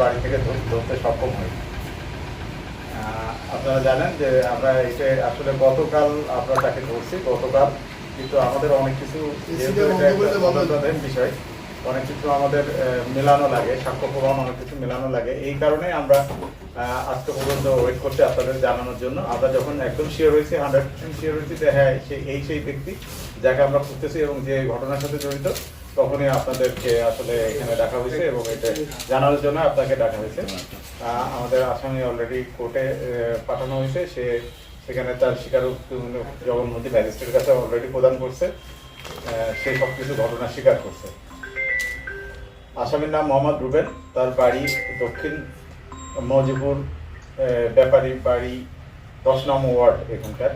বাড়ি থেকে ধরতে সক্ষম হই আপনারা জানেন যে আমরা এটা আসলে গতকাল আমরা তাকে ধরছি গতকাল কিন্তু আমাদের অনেক কিছু বিষয় অনেক কিছু আমাদের মেলানো লাগে সাক্ষ্য প্রমাণ অনেক কিছু মেলানো লাগে। এই কারণে আমরা আজকে পর্যন্ত ওয়েট করছি আপনাদের জানানোর জন্য। আমরা যখন একদম শিওর হয়েছি হান্ড্রেড পার্সেন্ট শিওর হয়েছি যে হ্যাঁ সেই এই সেই ব্যক্তি। যাকে আমরা খুঁজতেছি এবং যে ঘটনার সাথে জড়িত, তখনই আপনাদেরকে আসলে এখানে ডাকা হয়েছে এবং এটা জানার জন্য আপনাকে ডাকা হয়েছে। আমাদের আসামি অলরেডি কোর্টে পাঠানো হয়েছে। সে সেখানে তার স্বীকারোক্তি জগন্মতি ম্যাজিস্ট্রেটের কাছে অলরেডি প্রদান করছে। সে সব কিছু ঘটনা স্বীকার করছে। আসামির নাম মোহাম্মদ রুবেন তার বাড়ি দক্ষিণ মজিবুর ব্যাপারী বাড়ি দশ নম্বর ওয়ার্ড এখানকার।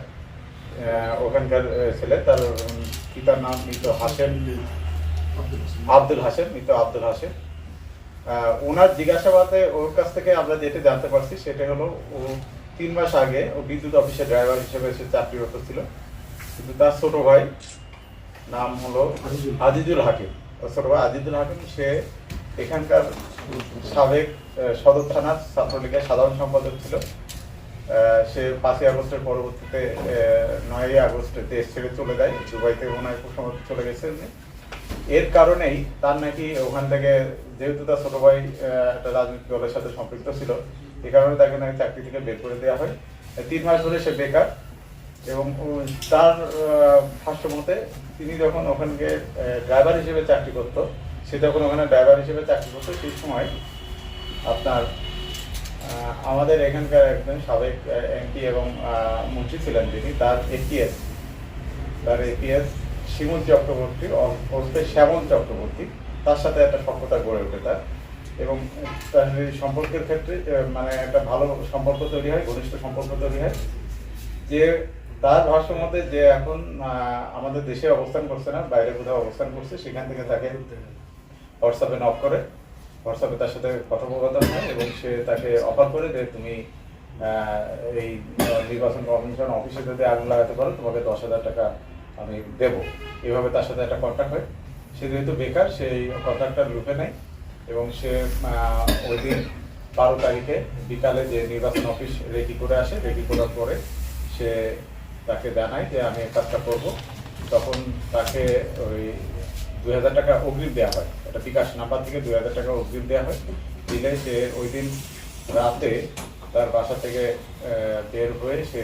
ওখানকার ছেলে তার পিতার নাম? মৃত হাসেম। আব্দুল হাসেম মৃত আব্দুল আহ, ওনার জিজ্ঞাসাবাদে ওর কাছ থেকে আমরা যেটা জানতে পারছি সেটা হলো ও তিন মাস আগে ও বিদ্যুৎ অফিসের ড্রাইভার হিসেবে সে চাকরিরত ছিল। কিন্তু তার ছোট ভাই নাম হলো আজিজুল হাকিম। ছোট ভাই আজিজুল হাকিম সে এখানকার সাবেক সদর থানার ছাত্রলীগের সাধারণ সম্পাদক ছিল। সে পাঁচই আগস্টের পরবর্তীতে নয়ই আগস্টে দেশ ছেড়ে চলে যায় দুবাইতে খুব সম্ভবত চলে গেছে উনি। এর কারণেই তার নাকি ওখান থেকে, যেহেতু তার ছোট ভাই একটা রাজনৈতিক দলের সাথে সম্পৃক্ত ছিল এই কারণে তাকে নাকি চাকরি থেকে বের করে দেওয়া হয় তিন মাস ধরে সে বেকার এবং তার ভাষ্য মতে তিনি যখন ওখানকে ড্রাইভার হিসেবে চাকরি করতো, সে যখন ওখানে ড্রাইভার হিসেবে চাকরি করতো, সেই সময় আপনার আমাদের এখানকার একজন সাবেক এমপি এবং মন্ত্রী ছিলেন তিনি তার এপিএস তার এপিএস শিমুল চক্রবর্তী ওরফে শ্যামল চক্রবর্তী তার সাথে একটা সক্ষতা গড়ে ওঠে তার। এবং তার সম্পর্কের ক্ষেত্রে মানে একটা ভালো সম্পর্ক তৈরি হয় ঘনিষ্ঠ সম্পর্ক তৈরি হয়। যে তার ভাষ্য মতে যে এখন আমাদের দেশে অবস্থান করছে না বাইরে কোথাও অবস্থান করছে সেখান থেকে তাকে হোয়াটসঅ্যাপে নক করে। হোয়াটসঅ্যাপে তার সাথে কথোপকথন হয় এবং সে তাকে অফার করে যে তুমি এই নির্বাচন কমিশন অফিসে যদি আগুন লাগাতে পারো, তোমাকে দশ হাজার টাকা আমি দেব। এভাবে তার সাথে একটা কন্ট্যাক্ট হয়। সে যেহেতু বেকার, সেই কন্ট্রাক্টটা লুপে নেয় এবং সে ওই দিন বারো তারিখে বিকালে যে নির্বাচন অফিস রেডি করে আসে রেডি করার পরে সে তাকে জানায় যে আমি কাজটা করব। তখন তাকে ওই দুই হাজার টাকা অগ্রিম দেওয়া হয়। একটা বিকাশ নাম্বার থেকে দুই হাজার টাকা অগ্রিম দেওয়া হয়। দিলে সে ওই দিন রাতে তার বাসা থেকে বের হয়ে সে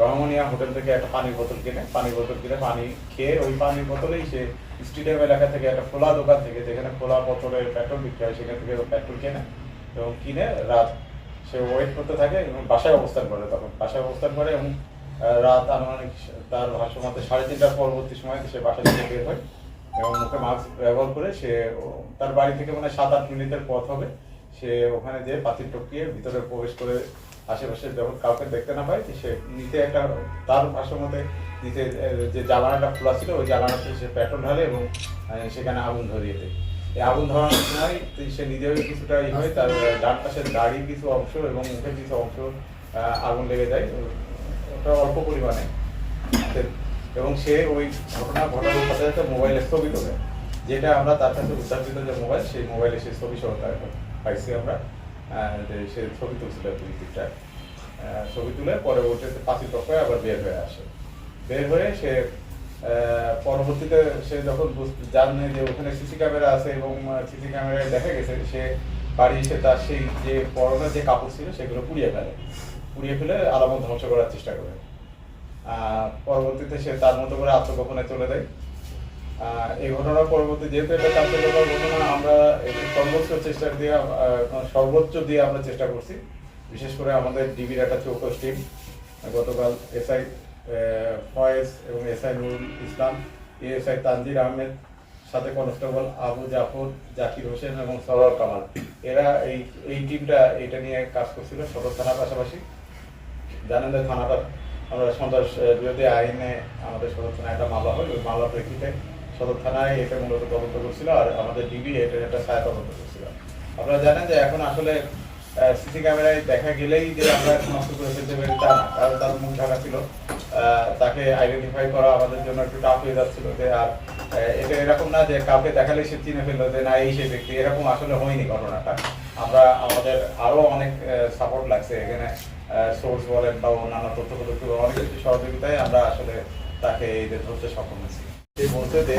রহমানিয়া হোটেল থেকে একটা পানির বোতল কিনে, পানির বোতল কিনে পানি খেয়ে ওই পানির বোতলেই সে স্টেডিয়াম এলাকা থেকে একটা খোলা দোকান থেকে, যেখানে খোলা বোতলের পেট্রোল বিক্রি হয়, সেখান থেকে পেট্রোল কেনে এবং কিনে রাত সে ওয়েট করতে থাকে এবং বাসায় অবস্থান করে তখন। বাসায় অবস্থান করে এবং রাত আনুমানিক তার ভাষ্য মতে সাড়ে তিনটার পরবর্তী সময় সে বাসা থেকে বের হয়। এবং মুখে মাস্ক ব্যবহার করে সে তার বাড়ি থেকে মানে সাত আট মিনিটের পথ হবে। সে ওখানে যে পাতিল টপকিয়ে ভিতরে প্রবেশ করে আশেপাশে যখন কাউকে দেখতে না পায়। সে নিচে একটা, তার ভাষ্য মতে নিচে যে জ্বালানাটা খোলা ছিল, ওই জ্বালানাতে সে পেট্রোল ঢালে এবং সেখানে আগুন ধরিয়ে দেয়। এই আগুন ধরানোর সময় সে নিজেও কিছুটা ই হয়, তার ডান পাশের গাড়ির কিছু অংশ এবং মুখের কিছু অংশ আগুন লেগে যায়। ওটা অল্প পরিমাণে। এবং সে ওই ঘটনা ঘটানোর সাথে সাথে মোবাইলের ছবি তোলে যেটা আমরা তার কাছে উদ্ধারকৃত যে মোবাইল সেই মোবাইলে সে ছবি সহ পাইছি আমরা যে সে ছবি তুলছিল দুই তিনটা ছবি তুলে পরে ওঠে পাঁচি টপকায় আবার বের হয়ে আসে। বের হয়ে সে পরবর্তীতে সে যখন জানে যে ওখানে সিসি ক্যামেরা আছে এবং সিসি ক্যামেরায় দেখা গেছে সে বাড়ি এসে তার সেই যে পরনের যে কাপড় ছিল সেগুলো পুড়িয়ে ফেলে। পুড়িয়ে ফেলে আলামত ধ্বংস করার চেষ্টা করে। পরবর্তীতে সে তার মতো করে আত্মগোপনে চলে যায়। এই ঘটনার পরবর্তী যেহেতু এটা চাঞ্চল্যকর ঘটনা, আমরা সর্বোচ্চ চেষ্টা দিয়ে সর্বোচ্চ দিয়ে আমরা চেষ্টা করছি। বিশেষ করে আমাদের ডিবির একটা চৌকস টিম গতকাল এসআই ফয়েজ এবং SI Nurul Islam, ASI Tangier Ahmed, সাথে কনস্টেবল আবু জাফর, জাকির হোসেন এবং সরোয়ার কামাল। এরা এই এই টিমটা এটা নিয়ে কাজ করছিল সদর থানার পাশাপাশি। জানেন থানাটা আমরা সন্ত্রাস বিরোধী আইনে আমাদের সদর থানায় একটা মামলা হয়। ওই মামলা প্রেক্ষিতে সদর থানায় এটা মূলত তদন্ত করছিল আর আমাদের ডিবি এটা একটা ছায়া তদন্ত করছিল। আপনারা জানেন যে এখন আসলে সিসি ক্যামেরায় দেখা গেলেই যে আমরা শনাক্ত করে ফেলতে পারি তা তার মুখ ঢাকা ছিল তাকে আইডেন্টিফাই করা আমাদের জন্য একটু টাফ হয়ে যাচ্ছিল যে আর এটা এরকম না যে কাউকে দেখালে সে চিনে ফেলল যে না, এই সেই ব্যক্তি। এরকম আসলে হয়নি ঘটনাটা। আমরা, আমাদের আরও অনেক সাপোর্ট লাগছে এখানে। সোর্স বলেন বা অন্যান্য তথ্য অনেক কিছু সহযোগিতায় আমরা আসলে তাকে যে ধরতে সক্ষম হয়েছি। সে বলছে যে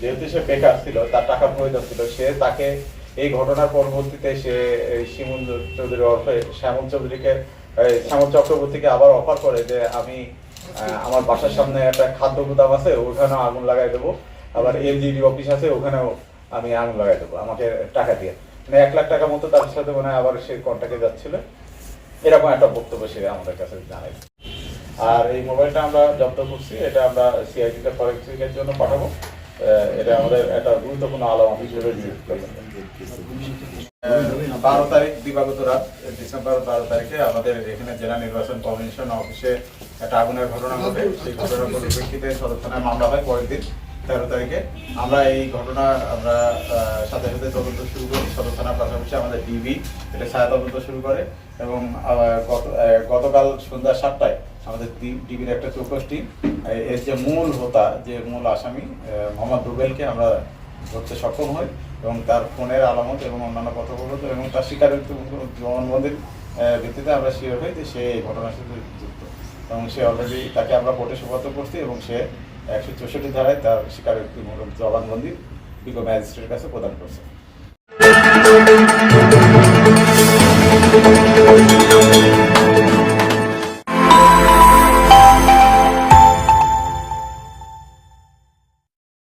যেহেতু সে বেকার ছিল, তার টাকা প্রয়োজন ছিল, সে তাকে এই ঘটনার পরবর্তীতে সে শিমুল চৌধুরী অর্থে, শ্যামল চৌধুরীকে শ্যামল চক্রবর্তীকে আবার অফার করে যে, আমি আমার বাসার সামনে একটা খাদ্য গুদাম আছে, ওখানেও আগুন লাগাই দেবো। আবার এলজিডি অফিস আছে, ওখানেও আমি আগুন লাগাই দেবো, আমাকে টাকা দিয়ে। মানে এক লাখ টাকা মতো তার সাথে মানে আবার সে কন্ট্যাক্টে যাচ্ছিল। এরকম একটা বক্তব্য সে আমাদের কাছে জানাই আর এই মোবাইলটা আমরা জব্দ করছি, এটা আমরা সিআইডিতে ফরেন্সিকের জন্য পাঠাবো। এটা আমাদের একটা গুরুত্বপূর্ণ আলামত হিসেবে বারো তারিখ, দিবাগত রাত, ডিসেম্বর বারো তারিখে আমাদের এখানে জেলা নির্বাচন কমিশন অফিসে একটা আগুনের ঘটনা ঘটে। সেই ঘটনার পরিপ্রেক্ষিতে সদর থানায় মামলা হয় পরের দিন। তেরো তারিখে। আমরা এই ঘটনা আমরা সাথে সাথে তদন্ত শুরু করি। সদর থানার পাশাপাশি আমাদের ডিবি এটা ছায়া তদন্ত শুরু করে। এবং গতকাল সন্ধ্যা সাতটায় আমাদের ডিবির একটা চৌকস টিম এর যে মূল হোতা, যে মূল আসামি মোহাম্মদ রুবেলকে আমরা ধরতে সক্ষম হই এবং তার ফোনের আলামত এবং অন্যান্য কথোপকথন এবং তার স্বীকারোক্তি জবানবন্দির ভিত্তিতে আমরা শিওর হই যে সে এই ঘটনার সাথে যুক্ত। এবং সে অলরেডি তাকে আমরা কোর্টে সুপাত্র করছি এবং সে একশো চৌষট্টি ধারায় তার স্বীকারোক্তিমূলক জবানবন্দি বিজ্ঞ ম্যাজিস্ট্রেটের কাছে প্রদান করছে।